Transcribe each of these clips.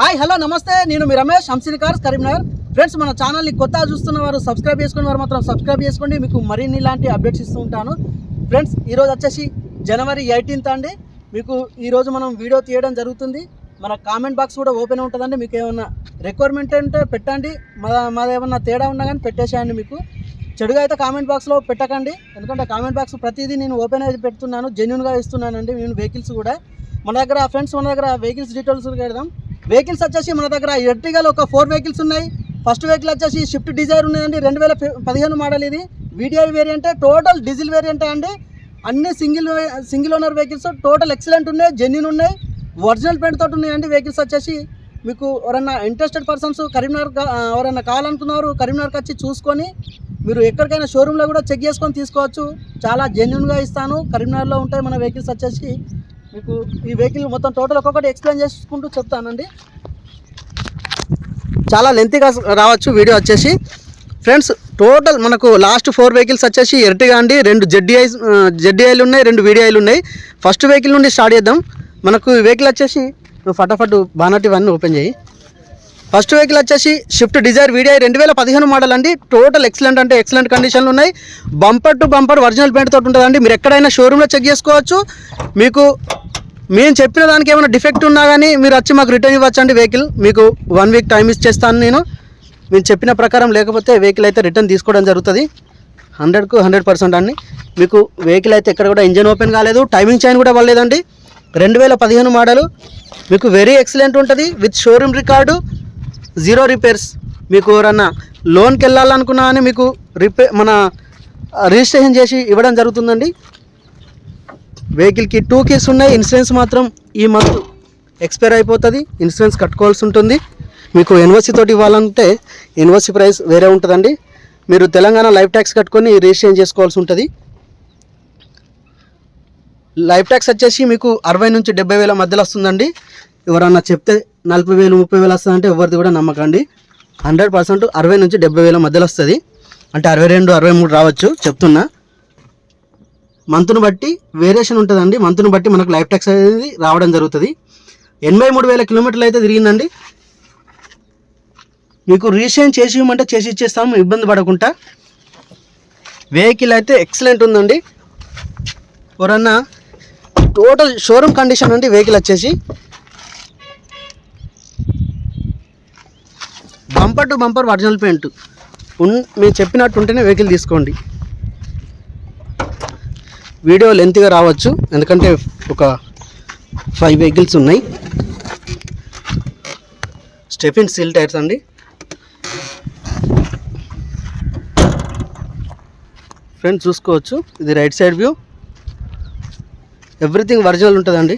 Hi hello నమస్తే. నేను మీ రమేష్ హంసిని కార్స్ కరీంనగర్. ఫ్రెండ్స్ మన ఛానల్ని కొత్తగా చూస్తున్న వారు సబ్స్క్రైబ్ చేసుకున్న వారు మాత్రం సబ్స్క్రైబ్ చేసుకోండి. మీకు మరిన్ని ఇలాంటి అప్డేట్స్ ఇస్తూ ఉంటాను. ఫ్రెండ్స్ ఈరోజు వచ్చేసి జనవరి ఎయిటీన్త్ అండి. మీకు ఈరోజు మనం వీడియో తీయడం జరుగుతుంది. మన కామెంట్ బాక్స్ కూడా ఓపెన్ ఉంటుందండి. మీకు ఏమన్నా రిక్వైర్మెంట్ అంటే పెట్టండి. మా మాది ఏమన్నా తేడా ఉన్నా కానీ పెట్టేసేయండి మీకు. చెడుగా అయితే కామెంట్ బాక్స్లో పెట్టకండి. ఎందుకంటే కామెంట్ బాక్స్ ప్రతిదీ నేను ఓపెన్ అయితే పెడుతున్నాను. జెన్యున్గా ఇస్తున్నానండి. నేను వెహికల్స్ కూడా. మన దగ్గర ఫ్రెండ్స్ మన దగ్గర వెహికల్స్ డీటెయిల్స్ పెడదాం. వెహికల్స్ వచ్చేసి మన దగ్గర ఎర్టిగాలో ఒక ఫోర్ వెహికల్స్ ఉన్నాయి. ఫస్ట్ వెహికల్ వచ్చేసి షిఫ్ట్ డిజైర్ ఉన్నాయండి. రెండు వేల పదిహేను మోడల్ ఇది. వీడియో వేరియంటే టోటల్ డీజిల్ వేరియంటే అండి. అన్ని single single owner vehicles total excellent ఉన్నాయి జెన్యున్ ఉన్నాయి. ఒరిజినల్ పెయింట్ తోటి ఉన్నాయండి వెహికల్స్ వచ్చేసి. మీకు ఎవరన్నా ఇంట్రెస్టెడ్ పర్సన్స్ కరీంనగర్ ఎవరైనా కావాలనుకున్నారు కరీంనగర్కి వచ్చి చూసుకొని మీరు ఎక్కడికైనా షోరూంలో కూడా చెక్ చేసుకొని తీసుకోవచ్చు. చాలా జెన్యున్గా ఇస్తాను. కరీంనగర్లో ఉంటాయి మన వెహికల్స్ వచ్చేసి. మీకు ఈ వెహికల్ మొత్తం టోటల్ ఒక్కొక్కటి ఎక్స్ప్లెయిన్ చేసుకుంటూ చెప్తానండి. చాలా లెంతీగా రావచ్చు వీడియో వచ్చేసి. ఫ్రెండ్స్ టోటల్ మనకు లాస్ట్ ఫోర్ వెహికల్స్ వచ్చేసి ఎర్టిగా అండి రెండు జెడ్డీఐ జెడ్డీఐలు ఉన్నాయి రెండు వీడిఐలు ఉన్నాయి. ఫస్ట్ వెహికల్ నుండి స్టార్ట్ చేద్దాం. మనకు ఈ వెహికల్ వచ్చేసి నువ్వు ఫటాఫట్ బానట్ ఇవన్నీ ఓపెన్ చేయి. ఫస్ట్ వెహికల్ వచ్చేసి షిఫ్ట్ డిజైర్ వీడియో రెండు వేల పదిహేను మోడల్ అండి. టోటల్ ఎక్సలెంట్ అంటే ఎక్సలెంట్ కండిషన్లు ఉన్నాయి. Bumper to bumper original paint తోటి ఉంటుందండి. మీరు ఎక్కడైనా షోరూంలో చెక్ చేసుకోవచ్చు. మీకు మేము చెప్పిన దానికి ఏమైనా డిఫెక్ట్ ఉన్నా కానీ మీరు వచ్చి మాకు రిటర్న్ ఇవ్వచ్చండి వెహికల్ మీకు వన్ వీక్ టైం ఇచ్చేస్తాను నేను. మేము చెప్పిన ప్రకారం లేకపోతే వెహికల్ అయితే రిటర్న్ తీసుకోవడం జరుగుతుంది. హండ్రెడ్కు హండ్రెడ్ పర్సెంట్ అండి. మీకు వెహికల్ అయితే ఎక్కడ కూడా ఇంజన్ ఓపెన్ కాలేదు టైమింగ్ చైన్ కూడా పడలేదండి. రెండు వేల పదిహేను మోడలు మీకు వెరీ ఎక్సలెంట్ ఉంటుంది. With showroom record zero repairs మీకు ఎవరన్నా లోన్కి వెళ్ళాలనుకున్నా అని మీకు రిపే మన రిజిస్ట్రేషన్ చేసి ఇవ్వడం జరుగుతుందండి. వెహికల్కి టూ కీస్ ఉన్నాయి. ఇన్సూరెన్స్ మాత్రం ఈ మంత్ ఎక్స్పైర్ అయిపోతుంది. ఇన్సూరెన్స్ కట్టుకోవాల్సి ఉంటుంది. మీకు ఎన్ఓసి తోటి ఇవ్వాలంటే ఎన్ఓసి ప్రైస్ వేరే ఉంటుందండి. మీరు తెలంగాణ లైఫ్ ట్యాక్స్ కట్టుకొని రిజిస్ట్రేషన్ చేసుకోవాల్సి ఉంటుంది. లైఫ్ ట్యాక్స్ వచ్చేసి మీకు అరవై నుంచి డెబ్బై వేల మధ్యలో వస్తుందండి. ఎవరన్నా చెప్తే నలభై వేలు ముప్పై వేలు వస్తుందంటే ఎవరిది కూడా నమ్మకండి. హండ్రెడ్ పర్సెంట్ అరవై నుంచి డెబ్బై వేల మధ్యలో వస్తుంది. అంటే అరవై రెండు అరవై మూడు రావచ్చు. చెప్తున్నా. మంత్ను బట్టి వేరియేషన్ ఉంటుందండి. మంత్ను బట్టి మనకు లైఫ్ ట్యాక్స్ అనేది రావడం జరుగుతుంది. ఎనభై మూడు వేల కిలోమీటర్లు అయితే తిరిగిందండి. మీకు రీసైన్ చేసి ఇవ్వమంటే చేసి ఇచ్చేస్తాము ఇబ్బంది పడకుండా. వెహికల్ అయితే ఎక్సలెంట్ ఉందండి. ఎవరన్నా టోటల్ షోరూమ్ కండిషన్ అండి వెహికల్ వచ్చేసి bumper to bumper original paint. ఉన్ మేము చెప్పినట్టు ఉంటేనే వెహికల్ తీసుకోండి. వీడియో లెంత్గా రావచ్చు. ఎందుకంటే ఒక ఫైవ్ వెహికల్స్ ఉన్నాయి. స్టెఫిన్ సీల్ టైర్స్ అండి. ఫ్రెండ్స్ చూసుకోవచ్చు. ఇది right side view. Everything original ఉంటుందండి.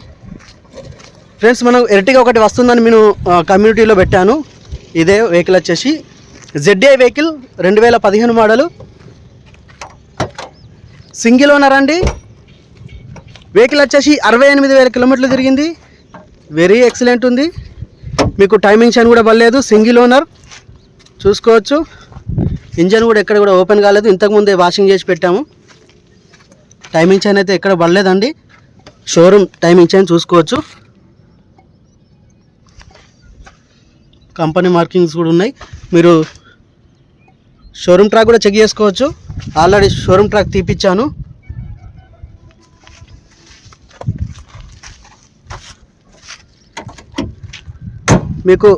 ఫ్రెండ్స్ మనం ఎరటిగా ఒకటి వస్తుందని నేను కమ్యూనిటీలో పెట్టాను. ఇదే వెహికల్ వచ్చేసి. జెడ్ఏ వెహికల్ రెండు వేల పదిహేను మోడలు సింగిల్ ఓనర్ అండి. వెహికల్ వచ్చేసి అరవై ఎనిమిది వేల కిలోమీటర్లు తిరిగింది. వెరీ ఎక్సలెంట్ ఉంది. మీకు టైమింగ్ చైన్ కూడా పడలేదు సింగిల్ ఓనర్. చూసుకోవచ్చు. ఇంజన్ కూడా ఎక్కడ కూడా ఓపెన్ కాలేదు. ఇంతకుముందే వాషింగ్ చేసి పెట్టాము. టైమింగ్ చైన్ అయితే ఎక్కడ పడలేదండి. షోరూమ్ టైమింగ్ చైన్ చూసుకోవచ్చు. కంపెనీ మార్కింగ్స్ కూడా ఉన్నాయి. మీరు షోరూమ్ ట్రాక్ కూడా చెక్ చేసుకోవచ్చు. ఆల్రెడీ షోరూమ్ ట్రాక్ తీపిచ్చాను. మీకు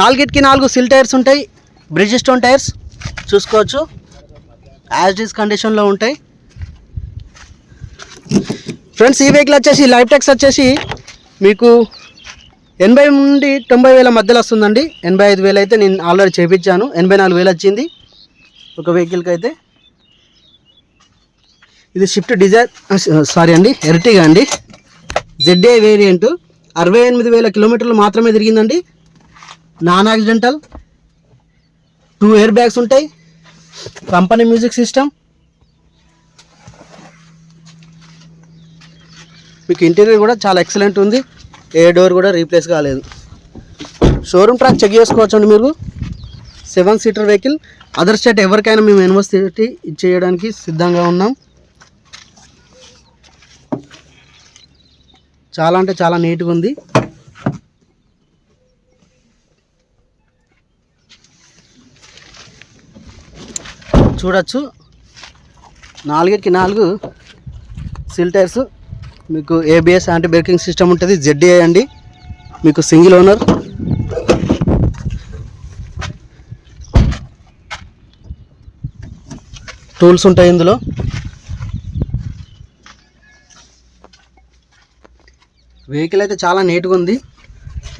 నాలుగిటికి నాలుగు సిల్ టైర్స్ ఉంటాయి. బ్రిడ్జ్ స్టోన్ టైర్స్ చూసుకోవచ్చు. యాజ్ ఇస్ కండిషన్లో ఉంటాయి. ఫ్రెండ్స్ ఈ వెహికల్ వచ్చేసి లైఫ్ ట్యాక్స్ వచ్చేసి మీకు ఎనభై నుండి తొంభై వేల మధ్యలో వస్తుందండి. ఎనభై ఐదు వేలు అయితే నేను ఆల్రెడీ చేయించాను ఎనభై నాలుగు వేలు వచ్చింది. ఒక వెహికల్కి అయితే. ఇది షిఫ్ట్ డిజైర్ సారీ అండి ఎర్టిగా అండి. జెడ్ఏ వేరియంట్ అరవై ఎనిమిది వేల కిలోమీటర్లు మాత్రమే తిరిగిందండి. Non accidental two air bags ఉంటాయి. కంపెనీ మ్యూజిక్ సిస్టమ్ మీకు ఇంటీరియర్ కూడా చాలా ఎక్సలెంట్ ఉంది. ఏ డోర్ కూడా రీప్లేస్ కాలేదు. షోరూమ్ ట్రాక్ చెక్ చేసుకోవచ్చండి మీరు. Seven seater vehicle. Other state ఎవరికైనా మేము యూనివర్సిటీ చేయడానికి సిద్ధంగా ఉన్నాం. చాలా అంటే చాలా నీట్గా ఉంది. చూడచ్చు. నాలుగుకి నాలుగు సిల్ టైర్స్. మీకు ఏబిఎస్ యాంటీ బ్రేకింగ్ సిస్టమ్ ఉంటుంది. జెడ్డీఏ అండి. మీకు సింగిల్ ఓనర్. టూల్స్ ఉంటాయి ఇందులో. వెహికల్ అయితే చాలా నీట్గా ఉంది.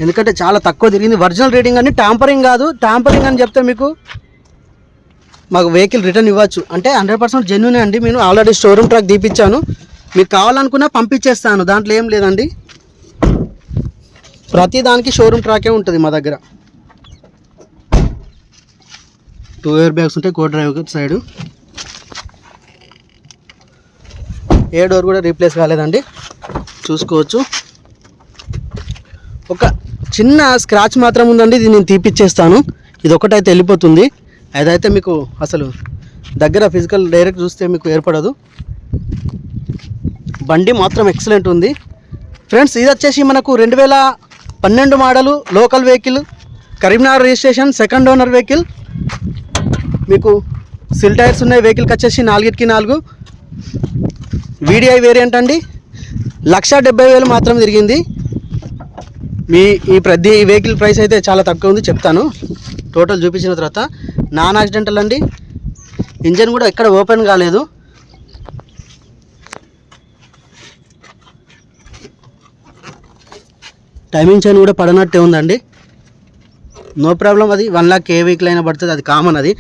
ఎందుకంటే చాలా తక్కువ తిరిగింది. ఒరిజినల్ రీడింగ్ అని ట్యాంపరింగ్ కాదు. ట్యాంపరింగ్ అని చెప్తే మీకు మాకు వెహికల్ రిటర్న్ ఇవ్వచ్చు. అంటే హండ్రెడ్ పర్సెంట్ జెన్యున్ అండి. నేను ఆల్రెడీ షోరూమ్ ట్రాక్ తీపిచ్చాను. మీకు కావాలనుకున్నా పంపించేస్తాను. దాంట్లో ఏం లేదండి. ప్రతి దానికి షోరూమ్ ట్రాకే ఉంటుంది మా దగ్గర. టూ ఇయర్ బ్యాగ్స్ ఉంటాయి కో డ్రైవర్ సైడ్ ఏ డోర్ కూడా రీప్లేస్ కాలేదండి. చూసుకోవచ్చు. ఒక చిన్న స్క్రాచ్ మాత్రం ఉందండి ఇది నేను తీపిచ్చేస్తాను. ఇది ఒకటైతే వెళ్ళిపోతుంది. అదైతే మీకు అసలు దగ్గర ఫిజికల్ డైరెక్ట్ చూస్తే మీకు ఏర్పడదు. బండి మాత్రం ఎక్సలెంట్ ఉంది. ఫ్రెండ్స్ ఇది వచ్చేసి మనకు రెండు వేల పన్నెండు model local vehicle Karimnagar registration second owner vehicle మీకు సిల్ టైర్స్ ఉన్నాయి వెహికల్కి వచ్చేసి నాలుగిటికి నాలుగు. వీడిఐ వేరియంట్ అండి. లక్ష డెబ్బై వేలు మాత్రం తిరిగింది. మీ ఈ ప్రతి వెహికల్ ప్రైస్ అయితే చాలా తక్కువ ఉంది చెప్తాను. టోటల్ చూపించిన తర్వాత నాన్ యాక్సిడెంటల్ అండి. ఇంజన్ కూడా ఎక్కడ ఓపెన్ కాలేదు. టైమింగ్ చైన్ కూడా పడనట్టే ఉందండి. నో ప్రాబ్లం అది. వన్ లాక్ ఏ వెహికల్ అయినా పడుతుంది అది కామన్ అది.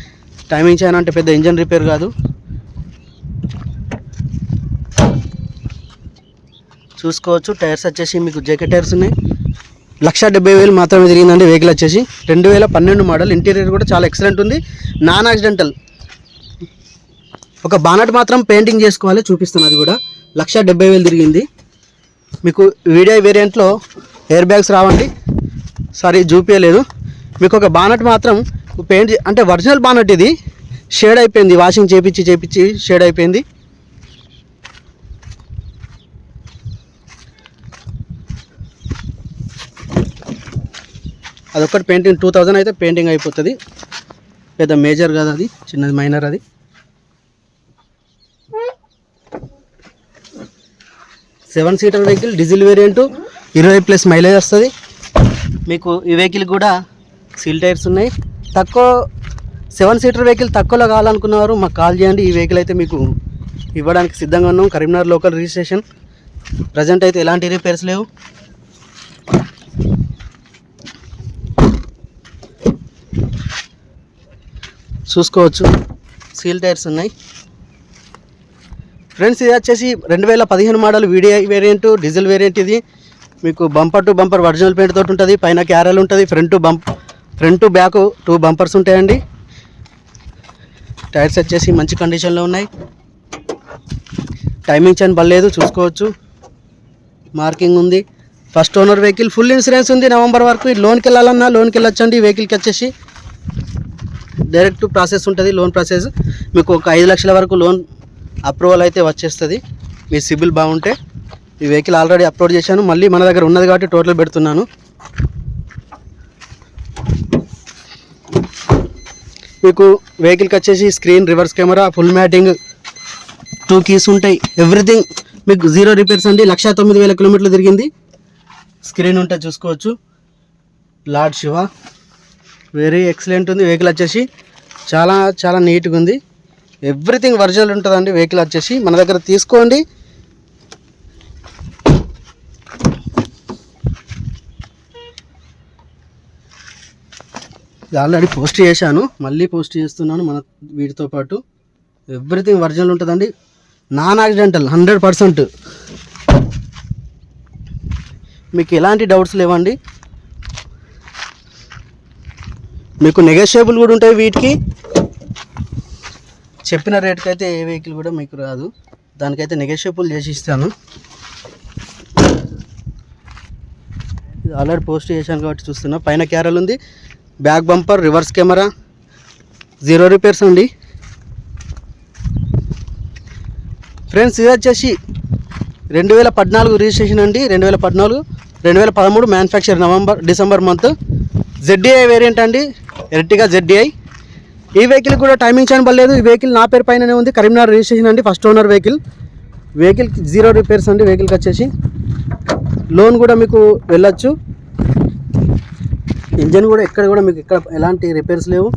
టైమింగ్ చైన్ అంటే పెద్ద ఇంజన్ రిపేర్ కాదు. చూసుకోవచ్చు. టైర్స్ వచ్చేసి మీకు జేకే టైర్స్ ఉన్నాయి. లక్ష డెబ్బై వేలు మాత్రమే తిరిగిందండి వెహికల్ వచ్చేసి. రెండు వేల పన్నెండు మోడల్ ఇంటీరియర్ కూడా చాలా ఎక్సలెంట్ ఉంది. Non accidental. ఒక బానట్ మాత్రం పెయింటింగ్ చేసుకోవాలి చూపిస్తున్నది అది కూడా. లక్ష డెబ్బై వేలు తిరిగింది. మీకు వీడియో వేరియంట్లో ఎయిర్ బ్యాగ్స్ రావండి. సారీ చూపించలేదు మీకు ఒక బానట్ మాత్రం పెయింట్ అంటే ఒరిజినల్ బానట్ ఇది. షేడ్ అయిపోయింది. వాషింగ్ చేపించి చేపించి షేడ్ అయిపోయింది. అదొక్కటి పెయింటింగ్ టూ థౌజండ్ అయితే పెయింటింగ్ అయిపోతుంది. పెద్ద మేజర్ కాదు అది చిన్నది మైనర్ అది. Seven seater vehicle diesel variant ఇరవై ప్లస్ మైలేజ్ వస్తుంది. మీకు ఈ వెహికల్ కూడా సీల్ టైర్స్ ఉన్నాయి. తక్కువ సెవెన్ సీటర్ వెహికల్ తక్కువలో కావాలనుకున్నవారు మాకు కాల్ చేయండి. ఈ వెహికల్ అయితే మీకు ఇవ్వడానికి సిద్ధంగా ఉన్నాం. Karimnagar local registration. ప్రజెంట్ అయితే ఎలాంటి రిపేర్స్ లేవు. చూసుకోవచ్చు. సీల్ టైర్స్ ఉన్నాయి. ఫ్రెండ్స్ ఇది వచ్చేసి రెండు వేల పదిహేను model VDI variant diesel variant ఇది. మీకు bumper to bumper original paint తోటి ఉంటుంది. పైన క్యారల్ ఉంటుంది. Front to bump front to back two bumpers ఉంటాయండి. టైర్స్ వచ్చేసి మంచి కండిషన్లో ఉన్నాయి. టైమింగ్ చైన్ బలేదు చూసుకోవచ్చు. మార్కింగ్ ఉంది. First owner vehicle full insurance ఉంది. నవంబర్ వరకు లోన్కి వెళ్ళాలన్నా లోన్కి వెళ్ళొచ్చండి. వెహికల్కి వచ్చేసి డైరెక్ట్ ప్రాసెస్ ఉంటుంది లోన్ ప్రాసెస్. మీకు ఒక ఐదు లక్షల వరకు లోన్ అప్రూవల్ అయితే వచ్చేస్తుంది. మీ సిబిల్ బాగుంటే ఈ వెహికల్ ఆల్రెడీ అప్లోడ్ చేశాను. మళ్ళీ మన దగ్గర ఉన్నది కాబట్టి టోటల్ పెడుతున్నాను. మీకు వెహికల్కి వచ్చేసి screen reverse camera full matting two keys ఉంటాయి. ఎవ్రీథింగ్ మీకు జీరో రిపేర్స్ అండి. లక్ష తొమ్మిది వేల కిలోమీటర్లు తిరిగింది. స్క్రీన్ ఉంటే చూసుకోవచ్చు. లార్డ్ శివ. వెరీ ఎక్సలెంట్ ఉంది. వెహికల్ వచ్చేసి చాలా చాలా నీట్గా ఉంది. ఎవ్రీథింగ్ ఒరిజినల్ ఉంటుందండి. వెహికల్ వచ్చేసి మన దగ్గర తీసుకోండి. ఆల్రెడీ పోస్ట్ చేశాను. మళ్ళీ పోస్ట్ చేస్తున్నాను. మన వీటితో పాటు ఎవ్రీథింగ్ ఒరిజినల్ ఉంటుందండి. నాన్ యాక్సిడెంటల్ హండ్రెడ్ పర్సెంట్ మీకు ఎలాంటి డౌట్స్ లేవండి. మీకు నెగోషియబుల్ కూడా ఉంటాయి వీటికి. చెప్పిన రేట్కి అయితే ఏ వెహికల్ కూడా మీకు రాదు. దానికైతే నెగోషియబుల్ చేసి ఇస్తాను. ఇది ఆల్రెడీ పోస్ట్ చేశాను కాబట్టి చూస్తున్నా. పైన క్యారల్ ఉంది. Back bumper reverse camera zero repairs అండి. ఫ్రెండ్స్ ఇది వచ్చేసి రెండు వేల పద్నాలుగు రిజిస్ట్రేషన్ అండి. రెండు వేల పద్నాలుగు రెండు వేల పదమూడు manufacture November December month ZDI variant అండి. ఎర్టిగా జెడ్డీఐ ఈ వెహికల్ కూడా టైమింగ్ చైన్ పర్లేదు ఈ వెహికల్ నా పేరు పైననే ఉంది. కరీంనగర్ రిజిస్ట్రేషన్ అండి. First owner vehicle vehicle zero repairs అండి. వెహికల్కి వచ్చేసి లోన్ కూడా మీకు వెళ్ళచ్చు. ఇంజన్ కూడా ఎక్కడ కూడా మీకు ఇక్కడ ఎలాంటి రిపేర్స్ లేవు.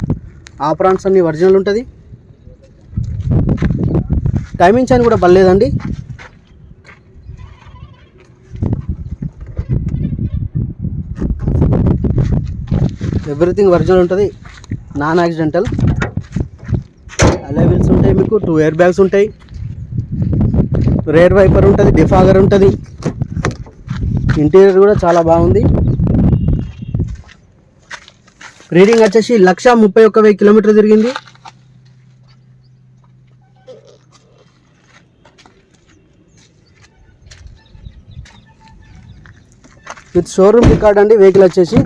ఆపరాన్స్ అన్ని ఒరిజినల్ ఉంటుంది. టైమింగ్స్ అని కూడా పర్లేదండి ఎవ్రీథింగ్ ఒరిజినల్ ఉంటుంది. Non accidental. అలెవెల్స్ ఉంటాయి మీకు టూ ఎయిర్ బ్యాగ్స్ ఉంటాయి. రేర్ వైపర్ ఉంటుంది డిఫాగర్ ఉంటుంది. ఇంటీరియర్ కూడా చాలా బాగుంది. రీడింగ్ వచ్చేసి లక్ష ముప్పై ఒక్క వెయ్యి కిలోమీటర్ తిరిగింది. విత్ షోరూమ్ రికార్డ్ అండి వెహికల్ వచ్చేసి.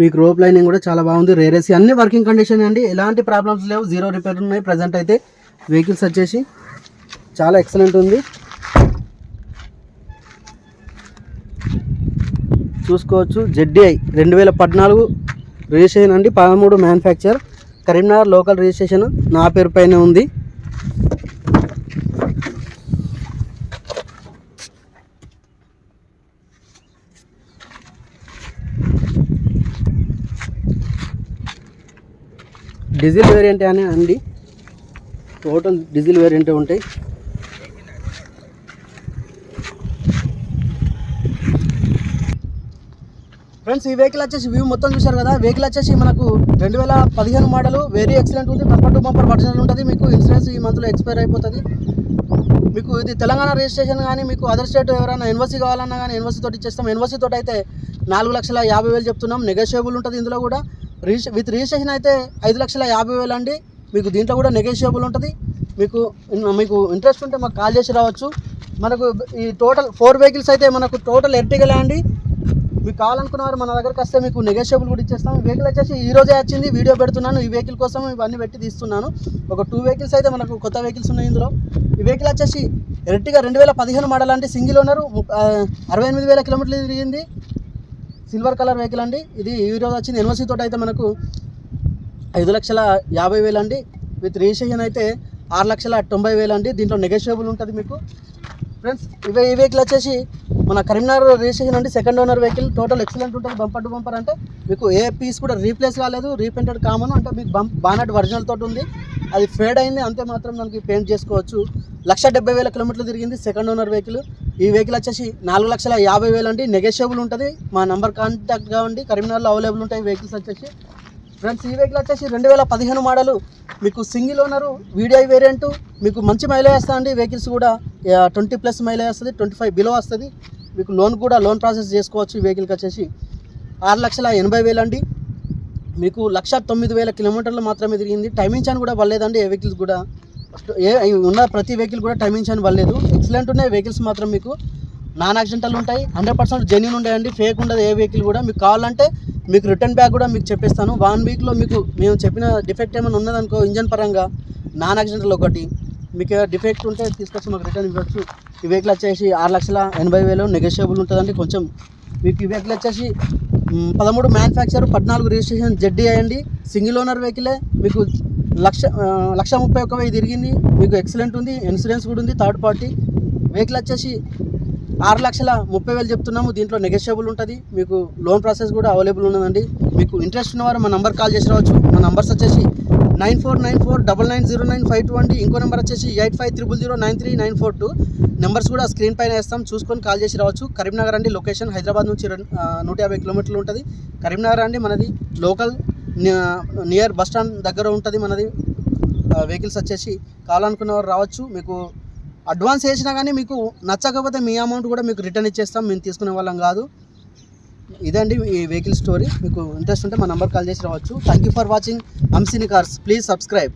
మీకు రోప్ లైనింగ్ కూడా చాలా బాగుంది. రేరేసి అన్ని వర్కింగ్ కండిషన్ అండి. ఎలాంటి ప్రాబ్లమ్స్ లేవు. జీరో రిపేర్ ఉన్నాయి. ప్రజెంట్ అయితే వెహికల్స్ వచ్చేసి చాలా ఎక్సలెంట్ ఉంది. చూసుకోవచ్చు. జెడ్డీఐ రెండు వేల పద్నాలుగు రిజిస్ట్రేషన్ అండి. పదమూడు మ్యానుఫ్యాక్చర్. కరీంనగర్ లోకల్ రిజిస్ట్రేషన్ నా పేరు పైన ఉంది. డీజిల్ వేరియంట్ అని అండి. టోటల్ డీజిల్ వేరియంటే ఉంటాయి. ఫ్రెండ్స్ ఈ వెహికల్ వచ్చేసి వ్యూ మొత్తం చూశారు కదా? వెహికల్ వచ్చేసి మనకు రెండు వేల పదిహేను మోడల్ వెరీ ఎక్సలెంట్ ఉంది. బంపర్ టు బంపర్ ఒరిజినల్ ఉంటుంది. మీకు ఇన్సూరెన్స్ ఈ మంత్లో ఎక్స్పైర్ అయిపోతుంది. మీకు ఇది తెలంగాణ రిజిస్ట్రేషన్ కానీ మీకు అదర్ స్టేట్ ఎవరైనా ఎన్వర్సీ కావాలన్నా కానీ ఎన్ఓసీ తోటి ఇచ్చేస్తాం. ఎన్ఓసీ తోటి అయితే నాలుగు లక్షల యాభై వేలు చెప్తున్నాం. నెగోషియబుల్ ఉంటుంది ఇందులో కూడా. రిజిస్ట్రే విత్ రిజిస్ట్రేషన్ అయితే ఐదు లక్షల యాభై వేలు అండి. మీకు దీంట్లో కూడా నెగోషియబుల్ ఉంటుంది. మీకు మీకు ఇంట్రెస్ట్ ఉంటే మాకు కాల్ చేసి రావచ్చు. మనకు ఈ టోటల్ ఫోర్ వెహికల్స్ అయితే మనకు టోటల్ ఎర్టిగలే అండి మీకు కావాలనుకున్నారు మన దగ్గరకు వస్తే మీకు నెగోషియబుల్ కూడా ఇచ్చేస్తాం. వెహికల్ వచ్చేసి ఈ రోజే వచ్చింది. వీడియో పెడుతున్నాను. ఈ వెహికల్ కోసం ఇవన్నీ పెట్టి తీస్తున్నాను. ఒక టూ వెహికల్స్ అయితే మనకు కొత్త వెహికల్స్ ఉన్నాయి ఇందులో. ఈ వెహికల్ వచ్చేసి ఎర్టిగా రెండు వేల పదిహేను మోడల్ అంటే సింగిల్ ఓనర్ అరవై ఎనిమిది వేల కిలోమీటర్లు తిరిగింది. సిల్వర్ కలర్ వెహికల్ అండి. ఇది ఈ రోజు వచ్చింది ఎన్ఓసీ తోటి అయితే మనకు ఐదు లక్షల యాభై వేలు అండి. విత్ రిజిస్ట్రేషన్ అయితే ఆరు లక్షల తొంభై వేలు అండి. దీంట్లో నెగోషియబుల్ ఉంటుంది మీకు. ఫ్రెండ్స్ ఇవే ఈ వెహికల్ వచ్చేసి మన కరీంనగర్ రిజిస్ట్రేషన్ అండి. Second owner vehicle total excellent ఉంటుంది. బంపర్ టు బంపర్ అంటే మీకు ఏ పీస్ కూడా రీప్లేస్ కాలేదు. రీపెయింటెడ్ కామన్ అంటే మీకు బంప్ బానట్ ఒరిజినల్ తోటి ఉంది. అది ఫేడ్ అయింది. అంతే మాత్రం మనకి పెయింట్ చేసుకోవచ్చు. లక్ష డెబ్బై వేల కిలోమీటర్లు తిరిగింది సెకండ్ ఓనర్ వెహికల్ ఈ వెహికల్ వచ్చేసి నాలుగు లక్షల యాభై వేలు అండి. నెగోషియబుల్ ఉంటుంది. మా నంబర్ కాంటాక్ట్ కావండి. కరీంనగర్లో అవైలబుల్ ఉంటాయి వెహికల్స్ వచ్చేసి. ఫ్రెండ్స్ ఈ వెహికల్ వచ్చేసి రెండు వేల పదిహేను మోడలు మీకు సింగిల్ ఓనరు వీడిఐ వేరియంట్ మీకు మంచి మైలేజ్ వస్తుంది అండి. వెహికల్స్ కూడా ట్వంటీ ప్లస్ మైలేజ్ వస్తుంది ట్వంటీ ఫైవ్ బిలో వస్తుంది. మీకు లోన్ కూడా లోన్ ప్రాసెస్ చేసుకోవచ్చు ఈ వెహికల్కి వచ్చేసి. ఆరు లక్షల ఎనభై వేలు అండి. మీకు లక్ష తొమ్మిది వేల కిలోమీటర్లు మాత్రమే తిరిగింది. టైమింగ్ చాన్ కూడా పడలేదండి ఏ వెహికల్స్ కూడా ఏ ఉన్న ప్రతి వెహికల్ కూడా టైమింగ్స్ అని పడలేదు. ఎక్సలెంట్ ఉన్నాయి వెహికల్స్ మాత్రం మీకు. నాన్ యాక్సిడెంటల్ ఉంటాయి. హండ్రెడ్ పర్సెంట్ జెన్యున్ ఉంటాయండి. ఫేక్ ఉండదు ఏ వెహికల్ కూడా. మీకు కావాలంటే మీకు రిటర్న్ బ్యాక్ కూడా మీకు చెప్పేస్తాను. వన్ వీక్లో మీకు మేము చెప్పిన డిఫెక్ట్ ఏమైనా ఉన్నదనుకో ఇంజన్ పరంగా నాన్ యాక్సిడెంటల్ ఒకటి. మీకు డిఫెక్ట్ ఉంటే తీసుకొచ్చి మాకు రిటర్న్ ఇవ్వచ్చు. ఈ వెహికల్ వచ్చేసి ఆరు లక్షల ఎనభై వేలు నెగోషియబుల్ ఉంటుందండి. కొంచెం మీకు ఈ వెహికల్ వచ్చేసి పదమూడు మ్యానుఫ్యాక్చర్ పద్నాలుగు రిజిస్ట్రేషన్ జడ్డీ అయ్యండి సింగిల్ ఓనర్ వెహికలే మీకు లక్ష లక్ష ముప్పై ఒక్క వెయ్యి తిరిగింది. మీకు ఎక్సలెంట్ ఉంది. ఇన్సూరెన్స్ కూడా ఉంది. థర్డ్ పార్టీ వెహికల్ వచ్చేసి ఆరు లక్షల ముప్పై వేలు చెప్తున్నాము. దీంట్లో నెగోషియబుల్ ఉంటుంది. మీకు లోన్ ప్రాసెస్ కూడా అవైలబుల్ ఉన్నదండి. మీకు ఇంట్రెస్ట్ ఉన్నవారు మా నంబర్ కాల్ చేసి రావచ్చు. మా నంబర్స్ వచ్చేసి nine four nine four double nine zero nine five two అండి. ఇంకో నెంబర్ వచ్చేసి eight five triple zero nine three nine four two numbers కూడా స్క్రీన్ పైన వేస్తాం. చూసుకొని కాల్ చేసి రావచ్చు. కరీంనగర్ అండి. లొకేషన్ హైదరాబాద్ నుంచి నూట యాభై కిలోమీటర్లు ఉంటుంది. కరీంనగర్ అండి. మనది లోకల్ నియర్ బస్ స్టాండ్ దగ్గర ఉంటుంది మనది. వెహికల్స్ వచ్చేసి కావాలనుకున్న వారు రావచ్చు. మీకు అడ్వాన్స్ వేసినా కానీ మీకు నచ్చకపోతే మీ అమౌంట్ కూడా మీకు రిటర్న్ ఇచ్చేస్తాం. మేము తీసుకునే వాళ్ళం కాదు. ఇదండి ఈ వెహికల్ స్టోరీ మీకు ఇంట్రెస్ట్ ఉంటే మా నంబర్ కాల్ చేసి రావచ్చు. థ్యాంక్ యూ ఫర్ వాచింగ్ అంసిని కార్స్ ప్లీజ్ సబ్స్క్రైబ్